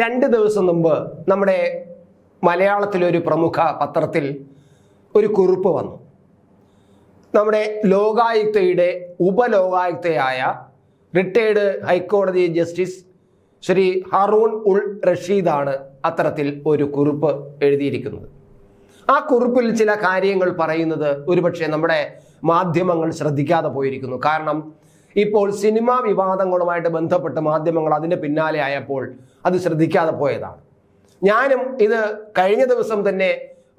രണ്ട് ദിവസം മുമ്പ് നമ്മുടെ മലയാളത്തിലൊരു പ്രമുഖ പത്രത്തിൽ ഒരു കുറിപ്പ് വന്നു. നമ്മുടെ ലോകായുക്തയുടെ ഉപലോകായുക്തയായ റിട്ടയേർഡ് ഹൈക്കോടതി ജസ്റ്റിസ് ശ്രീ ഹറൂൺ ഉൾ റഷീദാണ് അത്തരത്തിൽ ഒരു കുറിപ്പ് എഴുതിയിരിക്കുന്നത്. ആ കുറിപ്പിൽ ചില കാര്യങ്ങൾ പറയുന്നത് ഒരുപക്ഷെ നമ്മുടെ മാധ്യമങ്ങൾ ശ്രദ്ധിക്കാതെ പോയിരിക്കുന്നു. കാരണം ഇപ്പോൾ സിനിമാ വിവാദങ്ങളുമായിട്ട് ബന്ധപ്പെട്ട് മാധ്യമങ്ങൾ അതിന്റെ പിന്നാലെ ആയപ്പോൾ അത് ശ്രദ്ധിക്കാതെ പോയതാണ്. ഞാനും ഇത് കഴിഞ്ഞ ദിവസം തന്നെ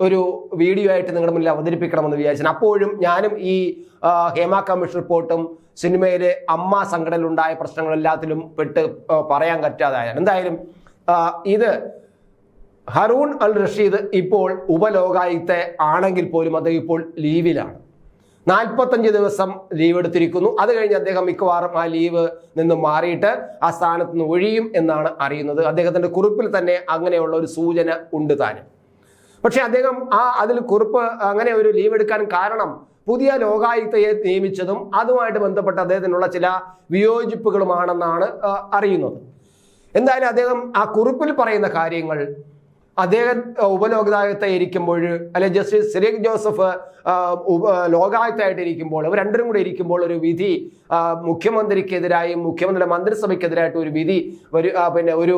ഒരു വീഡിയോ ആയിട്ട് നിങ്ങളുടെ മുന്നിൽ അവതരിപ്പിക്കണമെന്ന് വിചാരിച്ചു അപ്പോഴും ഞാനും ഈ ഹേമ കമ്മീഷൻ റിപ്പോർട്ടും സിനിമയിലെ അമ്മ സംഘടനയിലുണ്ടായ പ്രശ്നങ്ങളെല്ലാത്തിലും പെട്ട് പറയാൻ പറ്റാതായാലും എന്തായാലും ഇത് ഹറൂൺ അൽ റഷീദ് ഇപ്പോൾ ഉപലോകായുക്ത ആണെങ്കിൽ പോലും അദ്ദേഹം ഇപ്പോൾ ലീവിലാണ്. നാൽപ്പത്തഞ്ച് ദിവസം ലീവ് എടുത്തിരിക്കുന്നു. അത് കഴിഞ്ഞ് അദ്ദേഹം മിക്കവാറും ആ ലീവ് നിന്ന് മാറിയിട്ട് ആ സ്ഥാനത്ത് നിന്ന് ഒഴിയും എന്നാണ് അറിയുന്നത്. അദ്ദേഹത്തിന്റെ കുറിപ്പിൽ തന്നെ അങ്ങനെയുള്ള ഒരു സൂചന ഉണ്ട് താനും. പക്ഷേ അദ്ദേഹം ആ അതിൽ കുറിപ്പ് അങ്ങനെ ഒരു ലീവ് എടുക്കാൻ കാരണം പുതിയ ലോകായുക്തയെ നിയമിച്ചതും അതുമായിട്ട് ബന്ധപ്പെട്ട അദ്ദേഹത്തിനുള്ള ചില വിയോജിപ്പുകളുമാണെന്നാണ് അറിയുന്നത്. എന്തായാലും അദ്ദേഹം ആ കുറിപ്പിൽ പറയുന്ന കാര്യങ്ങൾ അദ്ദേഹം ഉപലോകായുക്ത ഇരിക്കുമ്പോൾ അല്ലെ ജസ്റ്റിസ് സിറിയക് ജോസഫ് ലോകായുക്തയായിട്ട് ഇരിക്കുമ്പോൾ അവർ രണ്ടും കൂടെ ഇരിക്കുമ്പോൾ ഒരു വിധി മുഖ്യമന്ത്രിക്കെതിരായി മുഖ്യമന്ത്രിയുടെ മന്ത്രിസഭയ്ക്കെതിരായിട്ട് ഒരു വിധി ഒരു പിന്നെ ഒരു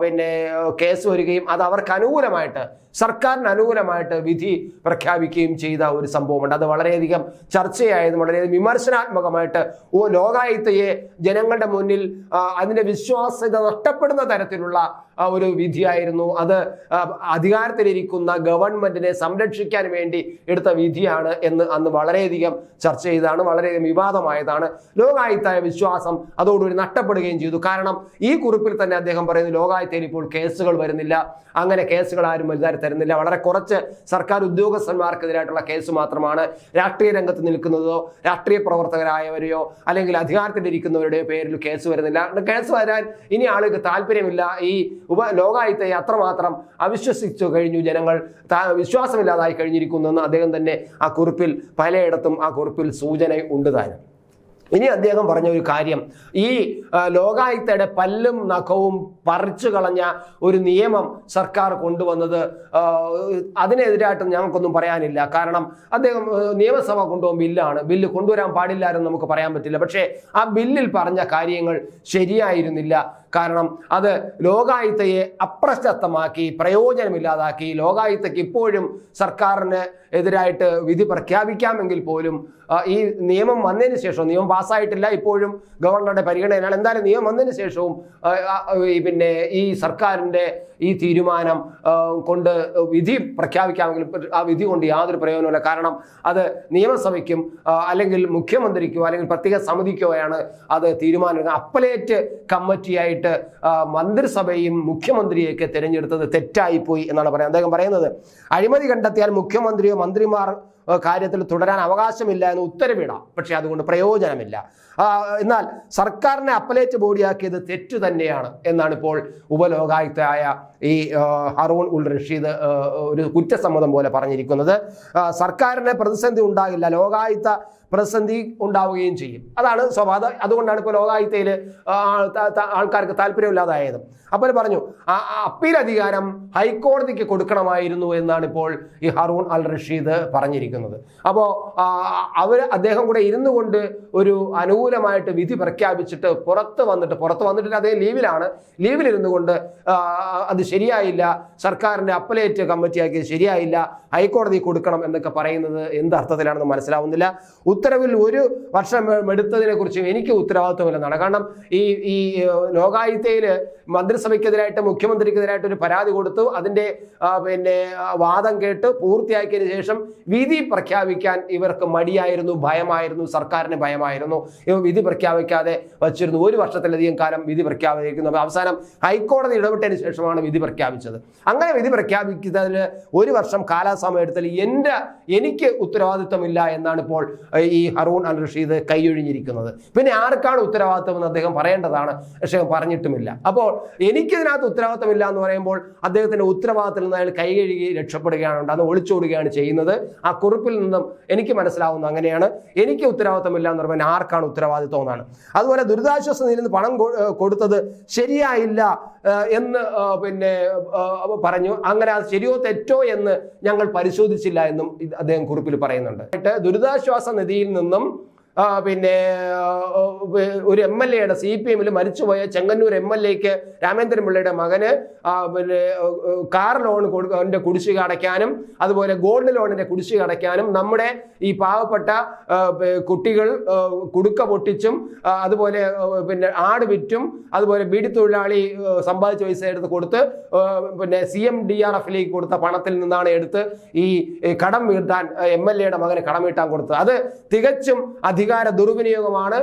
പിന്നെ കേസ് വരികയും അത് അവർക്ക് അനുകൂലമായിട്ട് സർക്കാരിന് അനുകൂലമായിട്ട് വിധി പ്രഖ്യാപിക്കുകയും ചെയ്ത ഒരു സംഭവമുണ്ട്. അത് വളരെയധികം ചർച്ചയായതും വളരെയധികം വിമർശനാത്മകമായിട്ട് ഓ ലോകായുക്തയെ ജനങ്ങളുടെ മുന്നിൽ അതിന്റെ വിശ്വാസ്യത നഷ്ടപ്പെടുന്ന തരത്തിലുള്ള ഒരു വിധിയായിരുന്നു. അത് ആ, അധികാരത്തിലിരിക്കുന്ന ഗവൺമെന്റിനെ സംരക്ഷിക്കാൻ വേണ്ടി എടുത്ത വിധിയാണ് എന്ന് അന്ന് വളരെയധികം ചർച്ച ചെയ്തതാണ് വളരെയധികം വിവാദമായതാണ്. ലോകായുക്തായ വിശ്വാസം അതോടുകൂടി നഷ്ടപ്പെടുകയും ചെയ്തു. കാരണം ഈ കുറിപ്പിൽ തന്നെ അദ്ദേഹം പറയുന്നു ലോകായുക്തയിൽ ഇപ്പോൾ കേസുകൾ വരുന്നില്ല. അങ്ങനെ കേസുകൾ ആരും വലുതായി തരുന്നില്ല. വളരെ കുറച്ച് സർക്കാർ ഉദ്യോഗസ്ഥന്മാർക്കെതിരായിട്ടുള്ള കേസ് മാത്രമാണ് രാഷ്ട്രീയ രംഗത്ത് നിൽക്കുന്നതോ രാഷ്ട്രീയ പ്രവർത്തകരായവരെയോ അല്ലെങ്കിൽ അധികാരത്തിലിരിക്കുന്നവരുടെയോ പേരിൽ കേസ് വരുന്നില്ല. കേസ് വരാൻ ഇനി ആളുകൾക്ക് താല്പര്യമില്ല. ഈ ഉപ ലോകായുക്തയെ അത്രമാത്രം അവിശ്വസിച്ചു കഴിഞ്ഞു ജനങ്ങൾ. വിശ്വാസമില്ലാതായി കഴിഞ്ഞിരിക്കുന്നു എന്ന് അദ്ദേഹം തന്നെ ആ കുറിപ്പിൽ പലയിടത്തും ആ കുറിപ്പിൽ സൂചന ഉണ്ട് താനും ഇനി അദ്ദേഹം പറഞ്ഞ ഒരു കാര്യം ഈ ലോകായുക്തയുടെ പല്ലും നഖവും പറിച്ചു കളഞ്ഞ ഒരു നിയമം സർക്കാർ കൊണ്ടുവന്നത് അതിനെതിരായിട്ട് ഞങ്ങൾക്കൊന്നും പറയാനില്ല. കാരണം അദ്ദേഹം നിയമസഭ കൊണ്ടുപോകും ബില്ലാണ്. ബില്ല് കൊണ്ടുവരാൻ പാടില്ലായിരുന്നു നമുക്ക് പറയാൻ പറ്റില്ല. പക്ഷേ ആ ബില്ലിൽ പറഞ്ഞ കാര്യങ്ങൾ ശരിയായിരുന്നില്ല. കാരണം അത് ലോകായുത്തയെ അപ്രശസ്തമാക്കി പ്രയോജനമില്ലാതാക്കി. ലോകായുത്തയ്ക്ക് ഇപ്പോഴും സർക്കാരിന് എതിരായിട്ട് വിധി പ്രഖ്യാപിക്കാമെങ്കിൽ പോലും ഈ നിയമം വന്നതിന് ശേഷം നിയമം പാസ്സായിട്ടില്ല ഇപ്പോഴും ഗവർണറുടെ പരിഗണനയാണ് എന്തായാലും നിയമം വന്നതിന് ശേഷവും പിന്നെ ഈ സർക്കാരിന്റെ ഈ തീരുമാനം കൊണ്ട് വിധി പ്രഖ്യാപിക്കാമെങ്കിൽ ആ വിധി കൊണ്ട് യാതൊരു പ്രയോജനമില്ല കാരണം അത് നിയമസഭയ്ക്കും അല്ലെങ്കിൽ മുഖ്യമന്ത്രിക്കോ അല്ലെങ്കിൽ പ്രത്യേക സമിതിക്കോയാണ് അത് തീരുമാനം അപ്പലേറ്റ് കമ്മിറ്റിയായിട്ട് ആ, മന്ത്രിസഭയും മുഖ്യമന്ത്രിയൊക്കെ തിരഞ്ഞെടുത്തത് തെറ്റായിപ്പോയി എന്നാണ് പറയുന്നത്. അദ്ദേഹം പറയുന്നത് അഴിമതി കണ്ടെത്തിയാൽ മുഖ്യമന്ത്രിയോ മന്ത്രിമാർ കാര്യത്തിൽ തുടരാൻ അവകാശമില്ല എന്ന് ഉത്തരവിടാം. പക്ഷേ അതുകൊണ്ട് പ്രയോജനമില്ല. എന്നാൽ സർക്കാരിനെ അപ്പലേറ്റ് ബോഡിയാക്കിയത് തെറ്റു തന്നെയാണ് എന്നാണ് ഇപ്പോൾ ഉപലോകായുക്തയായ ഈ ഹറൂൺ ഉൾ റഷീദ് ഒരു കുറ്റസമ്മതം പോലെ പറഞ്ഞിരിക്കുന്നത്. സർക്കാരിനെ പ്രതിസന്ധി ഉണ്ടാകില്ല. ലോകായുക്ത പ്രതിസന്ധി ഉണ്ടാവുകയും ചെയ്യും. അതാണ് സ്വാഭാവിക അതുകൊണ്ടാണ് ഇപ്പോൾ ലോകായുക്തയിൽ ആൾക്കാർക്ക് താല്പര്യമില്ലാതായത്. അപ്പോൾ പറഞ്ഞു അപ്പീൽ അധികാരം ഹൈക്കോടതിക്ക് കൊടുക്കണമായിരുന്നു എന്നാണ് ഇപ്പോൾ ഈ ഹറൂൺ അൽ റഷീദ് പറഞ്ഞിരിക്കുന്നത്. അപ്പോൾ അവർ അദ്ദേഹം കൂടെ ഇരുന്നു കൊണ്ട് ഒരു അനുകൂലമായിട്ട് വിധി പ്രഖ്യാപിച്ചിട്ട് പുറത്ത് വന്നിട്ട് പുറത്ത് വന്നിട്ട് അദ്ദേഹം ലീവിലാണ്. ലീവിലിരുന്നു കൊണ്ട് അത് ശരിയായില്ല സർക്കാരിന്റെ അപ്പലേറ്റ് കമ്മിറ്റിയാക്കിയത് ശരിയായില്ല ഹൈക്കോടതി കൊടുക്കണം എന്നൊക്കെ പറയുന്നത് എന്ത് അർത്ഥത്തിലാണെന്ന് മനസ്സിലാവുന്നില്ല. ഉത്തരവിൽ ഒരു വർഷം എടുത്തതിനെ കുറിച്ച് എനിക്ക് ഉത്തരവാദിത്വമില്ലെന്നാണ്. കാരണം ഈ ഈ ലോകായുക്തയിൽ മന്ത്രിസഭയ്ക്കെതിരായിട്ട് മുഖ്യമന്ത്രിക്കെതിരായിട്ട് ഒരു പരാതി കൊടുത്തു. അതിന്റെ പിന്നെ വാദം കേട്ട് പൂർത്തിയാക്കിയതിനു ശേഷം വിധി പ്രഖ്യാപിക്കാൻ ഇവർക്ക് മടിയായിരുന്നു ഭയമായിരുന്നു സർക്കാരിന് ഭയമായിരുന്നു. ഇവർ വിധി പ്രഖ്യാപിക്കാതെ വച്ചിരുന്നു. ഒരു വർഷത്തിലധികം കാലം വിധി പ്രഖ്യാപിക്കുന്നു അവസാനം ഹൈക്കോടതി ഇടപെട്ടതിന് ശേഷമാണ് വിധി പ്രഖ്യാപിച്ചത്. അങ്ങനെ വിധി പ്രഖ്യാപിക്കുന്നതിന് ഒരു വർഷം കാലാസമയം എടുത്താൽ എന്റെ എനിക്ക് ഉത്തരവാദിത്വമില്ല എന്നാണ് ഇപ്പോൾ ഈ ഹറൂൺ അൽ റഷീദ് കൈയൊഴിഞ്ഞിരിക്കുന്നത്. പിന്നെ ആർക്കാണ് ഉത്തരവാദിത്വം എന്ന് അദ്ദേഹം പറയേണ്ടതാണ്? പക്ഷേ പറഞ്ഞിട്ടുമില്ല. അപ്പോൾ എനിക്കിതിനകത്ത് ഉത്തരവാദിത്തമില്ല എന്ന് പറയുമ്പോൾ അദ്ദേഹത്തിന്റെ ഉത്തരവാദിത്തത്തിൽ നിന്ന് അയാൾ കൈകഴുകി രക്ഷപ്പെടുകയാണ് അത് ഒളിച്ചോടുകയാണ് ചെയ്യുന്നത്. ആ കുറിപ്പിൽ നിന്നും എനിക്ക് മനസ്സിലാവുന്നത് അങ്ങനെയാണ്. എനിക്ക് ഉത്തരവാദിത്തമില്ല എന്ന് പറയുമ്പോൾ ആർക്കാണ് ഉത്തരവാദിത്വം എന്നാണ്. അതുപോലെ ദുരിതാശ്വാസ നിധിയിൽ നിന്ന് പണം കൊടുത്തത് ശരിയായില്ല എന്ന് പിന്നെ പറഞ്ഞു. അങ്ങനെ അത് ശരിയോ തെറ്റോ എന്ന് ഞങ്ങൾ പരിശോധിച്ചില്ല എന്നും അദ്ദേഹം കുറിപ്പിൽ പറയുന്നുണ്ട്. ദുരിതാശ്വാസ നിധിയിൽ നിന്നും പിന്നെ ഒരു എം എൽ എയുടെ സി പി എമ്മിൽ മരിച്ചുപോയ ചെങ്ങന്നൂർ എം എൽ എക്ക് രാമേന്ദ്രൻ പിള്ളയുടെ മകന് പിന്നെ കാർ ലോൺ കൊടുക്കന്റെ കുടിശ്ശിക അടയ്ക്കാനും അതുപോലെ ഗോൾഡ് ലോണിന്റെ കുടിശ്ശിക അടയ്ക്കാനും നമ്മുടെ ഈ പാവപ്പെട്ട കുട്ടികൾ കുടുക്ക പൊട്ടിച്ചും അതുപോലെ പിന്നെ ആട് വിറ്റും അതുപോലെ ബീഡി തൊഴിലാളി സമ്പാദിച്ച പൈസ എടുത്ത് കൊടുത്ത് പിന്നെ സി എം ഡി ആർ എഫിലേക്ക് കൊടുത്ത പണത്തിൽ നിന്നാണ് എടുത്ത് ഈ കടം വീട്ടാൻ എം എൽ എയുടെ മകന് കടം വീട്ടാൻ കൊടുത്തത്. അത് തികച്ചും അധികാര ദുർവിനിയോഗമാണ്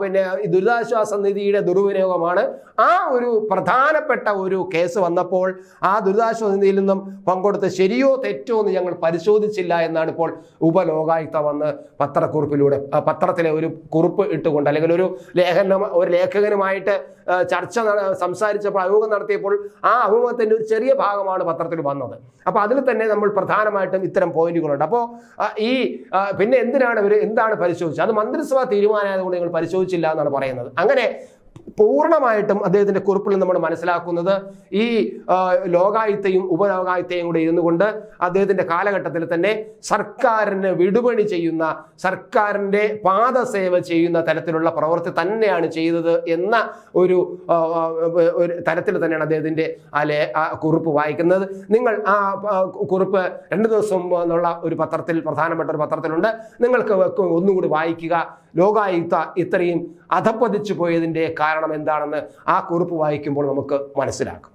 പിന്നെ ദുരിതാശ്വാസ നിധിയുടെ ദുർവിനിയോഗമാണ്. ആ ഒരു പ്രധാനപ്പെട്ട ഒരു കേസ് വന്നപ്പോൾ ആ ദുരിതാശ്വാസ നിധിയിൽ നിന്നും പങ്കെടുത്ത് ശരിയോ തെറ്റോ എന്ന് ഞങ്ങൾ പരിശോധിച്ചില്ല എന്നാണ് ഇപ്പോൾ ഉപലോകായുക്ത വന്ന് പത്രക്കുറിപ്പിലൂടെ പത്രത്തിലെ ഒരു കുറിപ്പ് ഇട്ടുകൊണ്ട് അല്ലെങ്കിൽ ഒരു ലേഖന ഒരു ലേഖകനുമായിട്ട് ചർച്ച സംസാരിച്ചപ്പോൾ അഭിമുഖം നടത്തിയപ്പോൾ ആ അഭിമുഖത്തിന്റെ ഒരു ചെറിയ ഭാഗമാണ് പത്രത്തിൽ വന്നത്. അപ്പോൾ അതിൽ തന്നെ നമ്മൾ പ്രധാനമായിട്ടും ഇത്തരം പോയിന്റുകളുണ്ട്. അപ്പോൾ ഈ പിന്നെ എന്തിനാണ് ഇവർ എന്താണ് പരിശോധിച്ചത്? അത് മന്ത്രിസഭാ തീരുമാനമായതുകൊണ്ട് നിങ്ങൾ പരിശോധിച്ചില്ല എന്നാണ് പറയുന്നത്. അങ്ങനെ പൂർണമായിട്ടും അദ്ദേഹത്തിന്റെ കുറിപ്പിൽ നമ്മൾ മനസ്സിലാക്കുന്നത് ഈ ആ, ലോകായുക്തയും ഉപലോകായുക്തയും കൂടെ ഇരുന്നു കൊണ്ട് അദ്ദേഹത്തിന്റെ കാലഘട്ടത്തിൽ തന്നെ സർക്കാരിന് വിടുപണി ചെയ്യുന്ന സർക്കാരിന്റെ പാദസേവ ചെയ്യുന്ന തരത്തിലുള്ള പ്രവൃത്തി തന്നെയാണ് ചെയ്തത് എന്ന ഒരു ഒരു തരത്തിൽ തന്നെയാണ് അദ്ദേഹത്തിന്റെ ആ ആ കുറിപ്പ് വായിക്കുന്നത്. നിങ്ങൾ ആ കുറിപ്പ് രണ്ട് ദിവസം എന്നുള്ള ഒരു പത്രത്തിൽ പ്രധാനപ്പെട്ട ഒരു പത്രത്തിലുണ്ട്. നിങ്ങൾക്ക് ഒന്നുകൂടി വായിക്കുക. ലോകായുക്ത ഇത്രയും അധപ്പതിച്ചു പോയതിന്റെ കാരണം എന്താണെന്ന് ആ കുറിപ്പ് വായിക്കുമ്പോൾ നമുക്ക് മനസ്സിലാക്കും.